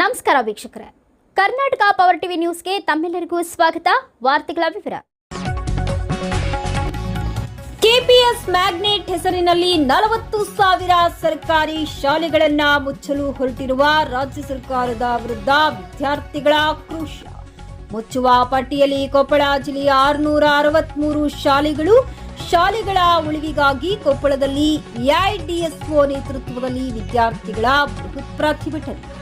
ನಮಸ್ಕಾರ ವೀಕ್ಷಕರೇ. Karnataka power TV ನ್ಯೂಸ್ಗೆ ತಮ್ಮೆಲ್ಲರಿಗೂ ಸ್ವಾಗತ. ವಾರ್ತೆಗಳ ವಿವರ. ಕೆಪಿಎಸ್ ಮ್ಯಾಗ್ನೆಟ್ ಹೆಸರಿನಲ್ಲಿ ನಲವತ್ತು ಸಾವಿರ ಸರ್ಕಾರಿ ಶಾಲೆಗಳನ್ನ ಮುಚ್ಚಲು ಹೊರಟಿರುವ ರಾಜ್ಯ ಸರ್ಕಾರದ ವಿರುದ್ಧ ವಿದ್ಯಾರ್ಥಿಗಳ ಆಕ್ರೋಶ. ಮುಚ್ಚುವ ಪಟ್ಟಿಯಲ್ಲಿ ಕೊಪ್ಪಳ ಜಿಲ್ಲೆಯ ಆರುನೂರ ಅರವತ್ಮೂರು ಶಾಲೆಗಳು, ಶಾಲೆಗಳ ಉಳಿವಿಗಾಗಿ ಕೊಪ್ಪಳದಲ್ಲಿ ಎಐಡಿಎಸ್ಒ ನೇತೃತ್ವದಲ್ಲಿ ವಿದ್ಯಾರ್ಥಿಗಳ ಬೃಹತ್ ಪ್ರತಿಭಟನೆ.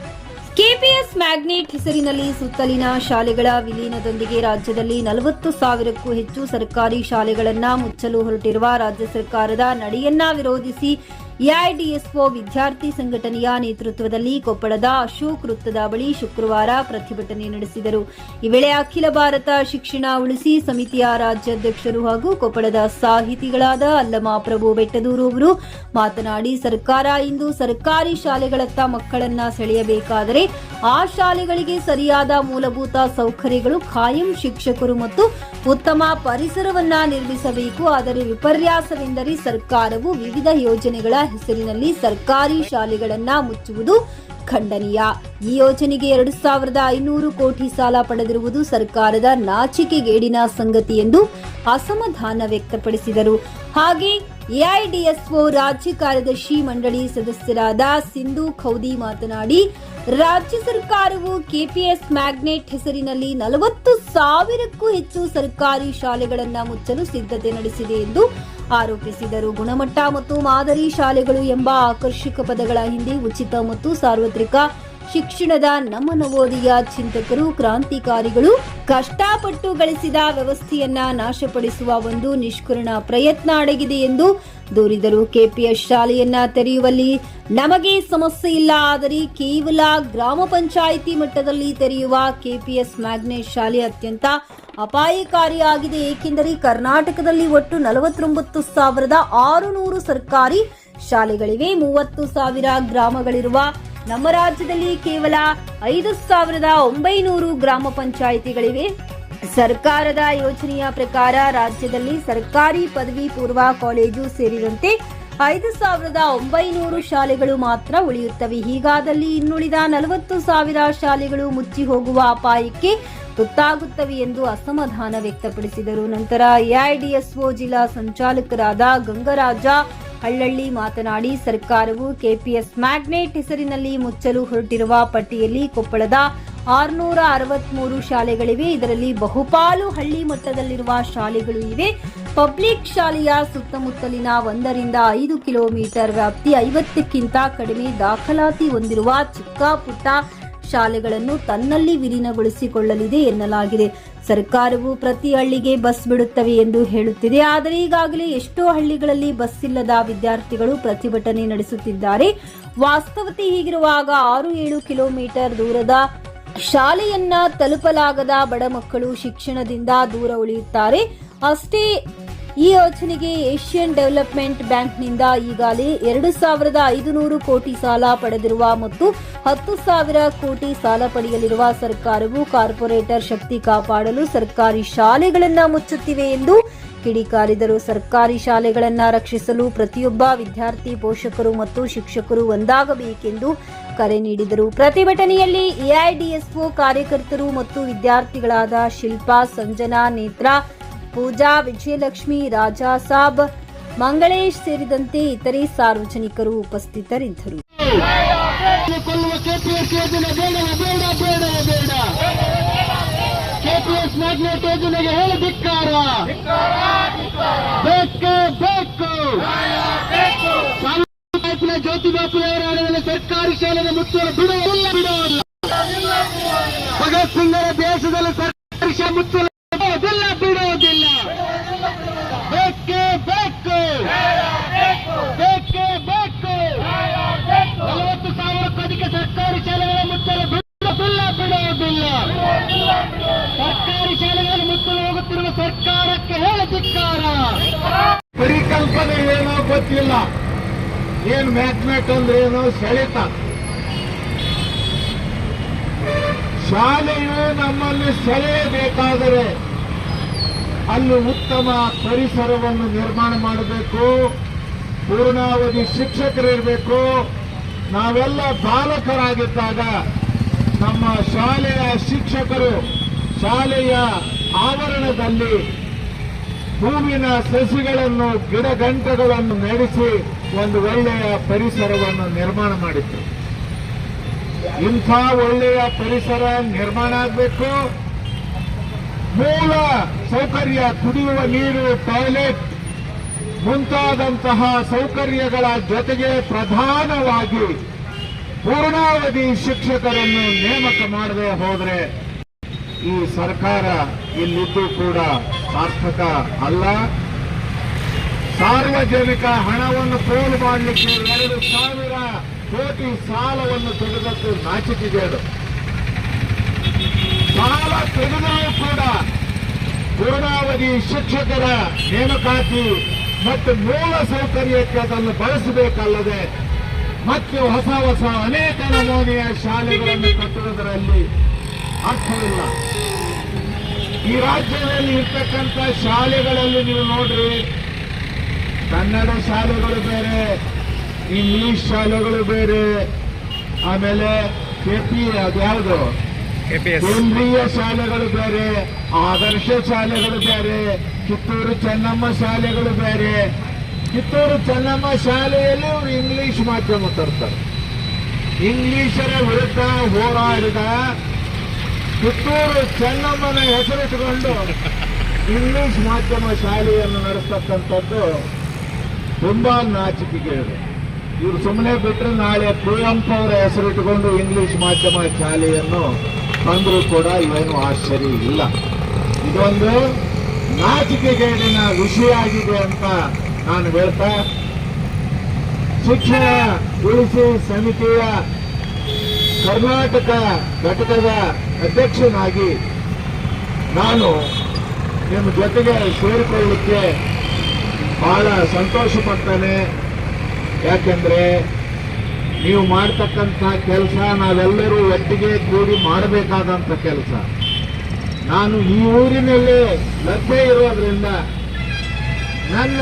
ಕೆಪಿಎಸ್ ಮ್ಯಾಗ್ನೆಟ್ ಹೆಸರಿನಲ್ಲಿ ಸುತ್ತಲಿನ ಶಾಲೆಗಳ ವಿಲೀನದೊಂದಿಗೆ ರಾಜ್ಯದಲ್ಲಿ ನಲವತ್ತು ಸಾವಿರಕ್ಕೂ ಹೆಚ್ಚು ಸರ್ಕಾರಿ ಶಾಲೆಗಳನ್ನು ಮುಚ್ಚಲು ಹೊರಟಿರುವ ರಾಜ್ಯ ಸರ್ಕಾರದ ನಡೆಯನ್ನ ವಿರೋಧಿಸಿ ಎಐಡಿಎಸ್ಒ ವಿದ್ಯಾರ್ಥಿ ಸಂಘಟನೆಯ ನೇತೃತ್ವದಲ್ಲಿ ಕೊಪ್ಪಳದ ಅಶೋಕ್ ವೃತ್ತದ ಬಳಿ ಶುಕ್ರವಾರ ಪ್ರತಿಭಟನೆ ನಡೆಸಿದರು. ಈ ವೇಳೆ ಅಖಿಲ ಭಾರತ ಶಿಕ್ಷಣ ಉಳಿಸಿ ಸಮಿತಿಯ ರಾಜ್ಯಾಧ್ಯಕ್ಷರು ಹಾಗೂ ಕೊಪ್ಪಳದ ಸಾಹಿತಿಗಳಾದ ಅಲ್ಲಮ ಪ್ರಭು ಬೆಟ್ಟದೂರು ಅವರು ಮಾತನಾಡಿ, ಸರ್ಕಾರ ಇಂದು ಸರ್ಕಾರಿ ಶಾಲೆಗಳತ್ತ ಮಕ್ಕಳನ್ನ ಸೆಳೆಯಬೇಕಾದರೆ ಆ ಶಾಲೆಗಳಿಗೆ ಸರಿಯಾದ ಮೂಲಭೂತ ಸೌಕರ್ಯಗಳು ಖಾಯಂ ಶಿಕ್ಷಕರು ಮತ್ತು ಉತ್ತಮ ಪರಿಸರವನ್ನ ನಿರ್ಮಿಸಬೇಕು. ಆದರೆ ವಿಪರ್ಯಾಸವೆಂದರೆ ಸರ್ಕಾರವು ವಿವಿಧ ಯೋಜನೆಗಳ ಹೆಸರಿನಲ್ಲಿ ಸರ್ಕಾರಿ ಶಾಲೆಗಳನ್ನ ಮುಚ್ಚುವುದು ಖಂಡನೀಯ. ಈ ಯೋಜನೆಗೆ ಎರಡು ಸಾವಿರದ ಐನೂರು ಕೋಟಿ ಸಾಲ ಪಡೆದಿರುವುದು ಸರ್ಕಾರದ ನಾಚಿಕೆಗೇಡಿನ ಸಂಗತಿ ಎಂದು ಅಸಮಾಧಾನ ವ್ಯಕ್ತಪಡಿಸಿದರು. ಹಾಗೆ ಎಐಡಿಎಸ್ಒ ರಾಜ್ಯ ಕಾರ್ಯದರ್ಶಿ ಮಂಡಳಿ ಸದಸ್ಯರಾದ ಸಿಂಧು ಖೌದಿ ಮಾತನಾಡಿ, ರಾಜ್ಯ ಸರ್ಕಾರವು ಕೆಪಿಎಸ್ ಮ್ಯಾಗ್ನೆಟ್ ಹೆಸರಿನಲ್ಲಿ ನಲವತ್ತು ಸಾವಿರಕ್ಕೂ ಹೆಚ್ಚು ಸರ್ಕಾರಿ ಶಾಲೆಗಳನ್ನು ಮುಚ್ಚಲು ಸಿದ್ಧತೆ ನಡೆಸಿದೆ ಎಂದು ಆರೋಪಿಸಿದರು. ಗುಣಮಟ್ಟ ಮತ್ತು ಮಾದರಿ ಶಾಲೆಗಳು ಎಂಬ ಆಕರ್ಷಕ ಪದಗಳ ಹಿಂದೆ ಉಚಿತ ಮತ್ತು ಸಾರ್ವತ್ರಿಕ ಶಿಕ್ಷಣದ ನಮ್ಮ ನವೋದಯ ಚಿಂತಕರು, ಕ್ರಾಂತಿಕಾರಿಗಳು ಕಷ್ಟಪಟ್ಟು ಗಳಿಸಿದ ವ್ಯವಸ್ಥೆಯನ್ನ ನಾಶಪಡಿಸುವ ಒಂದು ನಿಷ್ಕರಣ ಪ್ರಯತ್ನ ಅಡಗಿದೆ ಎಂದು ದೂರಿದರು ಕೆಪಿಎಸ್ ಶಾಲೆಯನ್ನ ತೆರೆಯುವಲ್ಲಿ. ನಮಗೆ ಸಮಸ್ಯೆ ಇಲ್ಲ, ಆದರೆ ಕೇವಲ ಗ್ರಾಮ ಪಂಚಾಯಿತಿ ಮಟ್ಟದಲ್ಲಿ ತೆರೆಯುವ ಕೆಪಿಎಸ್ ಮ್ಯಾಗ್ನೆಟ್ ಶಾಲೆ ಅತ್ಯಂತ ಅಪಾಯಕಾರಿಯಾಗಿದೆ ಏಕೆಂದರೆ ಕರ್ನಾಟಕದಲ್ಲಿ ಒಟ್ಟು ನಲವತ್ತೊಂಬತ್ತು ಸಾವಿರದ ಆರುನೂರು ಸರ್ಕಾರಿ ಶಾಲೆಗಳಿವೆ. ಮೂವತ್ತು ಸಾವಿರ ಗ್ರಾಮಗಳಿರುವ ನಮ್ಮ ರಾಜ್ಯದಲ್ಲಿ ಕೇವಲ ಐದು ಸಾವಿರದ ಒಂಬೈನೂರು ಗ್ರಾಮ ಪಂಚಾಯಿತಿಗಳಿವೆ. ಸರ್ಕಾರದ ಯೋಜನೆಯ ಪ್ರಕಾರ ರಾಜ್ಯದಲ್ಲಿ ಸರ್ಕಾರಿ ಪದವಿ ಪೂರ್ವ ಕಾಲೇಜು ಸೇರಿದಂತೆ ಐದು ಸಾವಿರದ ಒಂಬೈನೂರು ಶಾಲೆಗಳು ಮಾತ್ರ ಉಳಿಯುತ್ತವೆ. ಹೀಗಾದಲ್ಲಿ ಇನ್ನುಳಿದ ನಲವತ್ತು ಸಾವಿರ ಶಾಲೆಗಳು ಮುಚ್ಚಿ ಹೋಗುವ ಅಪಾಯಕ್ಕೆ ತುತ್ತಾಗುತ್ತವೆ ಎಂದು ಅಸಮಾಧಾನ ವ್ಯಕ್ತಪಡಿಸಿದರು. ನಂತರ ಎಐಡಿಎಸ್ಒ ಜಿಲ್ಲಾ ಸಂಚಾಲಕರಾದ ಗಂಗರಾಜ ಹಳ್ಳಳ್ಳಿ ಮಾತನಾಡಿ ಸರ್ಕಾರವು ಕೆಪಿಎಸ್ ಮ್ಯಾಗ್ನೆಟ್ ಹೆಸರಿನಲ್ಲಿ ಮುಚ್ಚಲು ಹೊರಟಿರುವ ಪಟ್ಟಿಯಲ್ಲಿ ಕೊಪ್ಪಳದ ಆರುನೂರ ಅರವತ್ಮೂರು ಶಾಲೆಗಳಿವೆ. ಇದರಲ್ಲಿ ಬಹುಪಾಲು ಹಳ್ಳಿ ಮಟ್ಟದಲ್ಲಿರುವ ಶಾಲೆಗಳು ಇವೆ. ಪಬ್ಲಿಕ್ ಶಾಲೆಯ ಸುತ್ತಮುತ್ತಲಿನ ಒಂದರಿಂದ ಐದು ಕಿಲೋಮೀಟರ್ ವ್ಯಾಪ್ತಿ ಐವತ್ತಕ್ಕಿಂತ ಕಡಿಮೆ ದಾಖಲಾತಿ ಹೊಂದಿರುವ ಚಿಕ್ಕ ಪುಟ್ಟ ಶಾಲೆಗಳನ್ನು ತನ್ನಲ್ಲಿ ವಿಲೀನಗೊಳಿಸಿಕೊಳ್ಳಲಿದೆ ಎನ್ನಲಾಗಿದೆ. ಸರ್ಕಾರವು ಪ್ರತಿ ಹಳ್ಳಿಗೆ ಬಸ್ ಬಿಡುತ್ತವೆ ಎಂದು ಹೇಳುತ್ತಿದೆ. ಆದರೆ ಈಗಾಗಲೇ ಎಷ್ಟೋ ಹಳ್ಳಿಗಳಲ್ಲಿ ಬಸ್ ಇಲ್ಲದ ವಿದ್ಯಾರ್ಥಿಗಳು ಪ್ರತಿಭಟನೆ ನಡೆಸುತ್ತಿದ್ದಾರೆ. ವಾಸ್ತವತೆ ಹೀಗಿರುವಾಗ ಆರು ಏಳು ಕಿಲೋಮೀಟರ್ ದೂರದ ಶಾಲೆಯನ್ನ ತಲುಪಲಾಗದ ಬಡ ಮಕ್ಕಳು ಶಿಕ್ಷಣದಿಂದ ದೂರ ಉಳಿಯುತ್ತಾರೆ. ಅಷ್ಟೇ ಈ ಯೋಜನೆಗೆ ಏಷ್ಯನ್ ಡೆವಲಪ್ಮೆಂಟ್ ಬ್ಯಾಂಕ್ನಿಂದ ಈಗಾಗಲೇ ಎರಡು ಸಾವಿರದ ಐದುನೂರು ಕೋಟಿ ಸಾಲ ಪಡೆದಿರುವ ಮತ್ತು ಹತ್ತು ಸಾವಿರ ಕೋಟಿ ಸಾಲ ಪಡೆಯಲಿರುವ ಸರ್ಕಾರವು ಕಾರ್ಪೊರೇಟರ್ ಶಕ್ತಿ ಕಾಪಾಡಲು ಸರ್ಕಾರಿ ಶಾಲೆಗಳನ್ನು ಮುಚ್ಚುತ್ತಿವೆ ಎಂದು ಕಿಡಿಕಾರಿದರು ಸರ್ಕಾರಿ ಶಾಲೆಗಳನ್ನು ರಕ್ಷಿಸಲು ಪ್ರತಿಯೊಬ್ಬ ವಿದ್ಯಾರ್ಥಿ, ಪೋಷಕರು ಮತ್ತು ಶಿಕ್ಷಕರು ಒಂದಾಗಬೇಕೆಂದು ಕರೆ ನೀಡಿದರು. ಪ್ರತಿಭಟನೆಯಲ್ಲಿ ಎಐಡಿಎಸ್ಒ ಕಾರ್ಯಕರ್ತರು ಮತ್ತು ವಿದ್ಯಾರ್ಥಿಗಳಾದ ಶಿಲ್ಪಾ, ಸಂಜನಾ, ನೇತ್ರ ಪೂಜಾ, ವಿಜಯಲಕ್ಷ್ಮಿ, ರಾಜಾ ಸಾಬ್, ಮಂಗಳೇಶ್ ಸೇರಿದಂತೆ ಇತರೆ ಸಾರ್ವಜನಿಕರು ಉಪಸ್ಥಿತರಿದ್ದರು. ಕೆಪಿಎಸ್ ಮ್ಯಾಗ್ನೆಟ್ ಯೋಜನೆಗೆ ಹೇಳಿ ಧಿಕ್ಕಾರ ಬೇಕು ಬೇಕು ತಾಲೂಕಿನ ಜ್ಯೋತಿ ಆಡಳಿತ ಸರ್ಕಾರಿ ಶಾಲೆಯ ಮುಚ್ಚಲು ಬಿಡುವುದಿಲ್ಲ ಭಗತ್ ಸಿಂಗರ ದೇಶದಲ್ಲಿ ಸರ್ಕಾರಿ ಶಾಲೆ ಮುಚ್ಚಲು ಬಿಡುವುದಿಲ್ಲ ಬಿಡುವುದಿಲ್ಲ ಬೇಕೇ ಬೇಕು ಬೇಕೇ ಬೇಕು ನಲವತ್ತು ಸಾವಿರಕ್ಕೂ ಅಧಿಕ ಸರ್ಕಾರಿ ಶಾಲೆಗಳ ಮುಚ್ಚಲು ಬಿಡುವುದಿಲ್ಲ ಬಿಡುವುದಿಲ್ಲ ಸರ್ಕಾರಿ ಶಾಲೆಗಳನ್ನು ಮುಚ್ಚಲು ಹೋಗುತ್ತಿರುವ ಸರ್ಕಾರಕ್ಕೆ ಹೇಳಿ ಪರಿಕಲ್ಪನೆ ಏನೋ ಗೊತ್ತಿಲ್ಲ. ಏನ್ ಮ್ಯಾಥಮೆಟ್ ಅಂದ್ರೆ ಏನೋ ಸೆಳೆತ. ಶಾಲೆಯು ನಮ್ಮಲ್ಲಿ ಸೆಳೆಯಬೇಕಾದರೆ ಅಲ್ಲಿ ಉತ್ತಮ ಪರಿಸರವನ್ನು ನಿರ್ಮಾಣ ಮಾಡಬೇಕು, ಪೂರ್ಣಾವಧಿ ಶಿಕ್ಷಕರಿರಬೇಕು. ನಾವೆಲ್ಲ ಬಾಲಕರಾಗಿದ್ದಾಗ ನಮ್ಮ ಶಾಲೆಯ ಶಿಕ್ಷಕರು ಶಾಲೆಯ ಆವರಣದಲ್ಲಿ ಹೂವಿನ ಸಸಿಗಳನ್ನು, ಗಿಡಗಂಟೆಗಳನ್ನು ನಡೆಸಿ ಒಂದು ಒಳ್ಳೆಯ ಪರಿಸರವನ್ನು ನಿರ್ಮಾಣ ಮಾಡಿತ್ತು ಇಂಥ ಒಳ್ಳೆಯ ಪರಿಸರ ನಿರ್ಮಾಣ ಆಗಬೇಕು. ಮೂಲ ಸೌಕರ್ಯ, ಕುಡಿಯುವ ನೀರು, ಟಾಯ್ಲೆಟ್ ಮುಂತಾದಂತಹ ಸೌಕರ್ಯಗಳ ಜೊತೆಗೆ ಪ್ರಧಾನವಾಗಿ ಪೂರ್ಣಾವಧಿ ಶಿಕ್ಷಕರನ್ನು ನೇಮಕ ಮಾಡದೆ ಹೋದರೆ ಈ ಸರ್ಕಾರ ಇಲ್ಲಿದ್ದು ಕೂಡ ಸಾರ್ಥಕ ಅಲ್ಲ. ಸಾರ್ವಜನಿಕ ಹಣವನ್ನು ಪೋಲು ಮಾಡಲಿಕ್ಕೆ ಎರಡು ಸಾವಿರ ಕೋಟಿ ಸಾಲವನ್ನು ತೆಗೆದದ್ದು ಅದು. ಸಾಲ ತೆಗೆದರೂ ಕೂಡ ಪೂರ್ಣಾವಧಿ ಶಿಕ್ಷಕರ ನೇಮಕಾತಿ ಮತ್ತು ಮೂಲ ಸೌಕರ್ಯಕ್ಕೆ ಅದನ್ನು ಬಳಸಬೇಕಲ್ಲದೆ ಮತ್ತು ಹೊಸ ಹೊಸ ಅನೇಕ ನಮೂನೆಯ ಶಾಲೆಗಳನ್ನು ಕಟ್ಟುವುದರಲ್ಲಿ ಅರ್ಥವಿಲ್ಲ. ಈ ರಾಜ್ಯದಲ್ಲಿ ಇರ್ತಕ್ಕಂಥ ಶಾಲೆಗಳಲ್ಲಿ ನೀವು ನೋಡ್ರಿ. ಕನ್ನಡ ಶಾಲೆಗಳು ಬೇರೆ ಇಂಗ್ಲಿಷ್ ಶಾಲೆಗಳು ಬೇರೆ ಆಮೇಲೆ ಕೆಪಿ ಅದ್ಯಾವುದು ಕೇಂದ್ರೀಯ ಶಾಲೆಗಳು ಬೇರೆ ಆದರ್ಶ ಶಾಲೆಗಳು ಬೇರೆ ಕಿತ್ತೂರು ಚೆನ್ನಮ್ಮ ಶಾಲೆಗಳು ಬೇರೆ. ಕಿತ್ತೂರು ಚೆನ್ನಮ್ಮ ಶಾಲೆಯಲ್ಲಿ ಅವರು ಇಂಗ್ಲಿಷ್ ಮಾಧ್ಯಮ ತರ್ತಾರೆ. ಇಂಗ್ಲಿಷರ ವಿರುದ್ಧ ಹೋರಾಡಿದ ಕಿತ್ತೂರು ಚೆನ್ನಮ್ಮನ ಹೆಸರಿಟ್ಟುಕೊಂಡು ಇಂಗ್ಲಿಷ್ ಮಾಧ್ಯಮ ಶಾಲೆಯನ್ನು ನಡೆಸ್ತಕ್ಕಂಥದ್ದು ತುಂಬಾ ನಾಚಿಕೆಗೇಡು. ಇವರು ಸುಮ್ಮನೆ ಬಿಟ್ಟರೆ ನಾಳೆ ಕುವೆಂಪು ಅವರ ಹೆಸರಿಟ್ಟುಕೊಂಡು ಇಂಗ್ಲಿಷ್ ಮಾಧ್ಯಮ ಶಾಲೆಯನ್ನು ತಂದರೂ ಕೂಡ ಏನು ಆಶ್ಚರ್ಯ ಇಲ್ಲ. ಇದೊಂದು ನಾಚಿಕೆಗೇಡಿನ ವಿಷಯ ಆಗಿದೆ ಅಂತ ನಾನು ಹೇಳ್ತಾ ಶಿಕ್ಷಣ ಉಳಿಸಿ ಸಮಿತಿಯ ಕರ್ನಾಟಕ ಘಟಕದ ಅಧ್ಯಕ್ಷನಾಗಿ ನಾನು ನಿಮ್ಮ ಜೊತೆಗೆ ಸೇರಿಕೊಳ್ಳಲಿಕ್ಕೆ ಬಹಳ ಸಂತೋಷ ಪಡ್ತೇನೆ. ಯಾಕೆಂದ್ರೆ ನೀವು ಮಾಡ್ತಕ್ಕಂಥ ಕೆಲಸ ನಾವೆಲ್ಲರೂ ಒಟ್ಟಿಗೆ ಕೂಡಿ ಮಾಡಬೇಕಾದಂಥ ಕೆಲಸ. ನಾನು ಈ ಊರಿನಲ್ಲೇ ಲಭ್ಯ ಇರೋದ್ರಿಂದ ನನ್ನ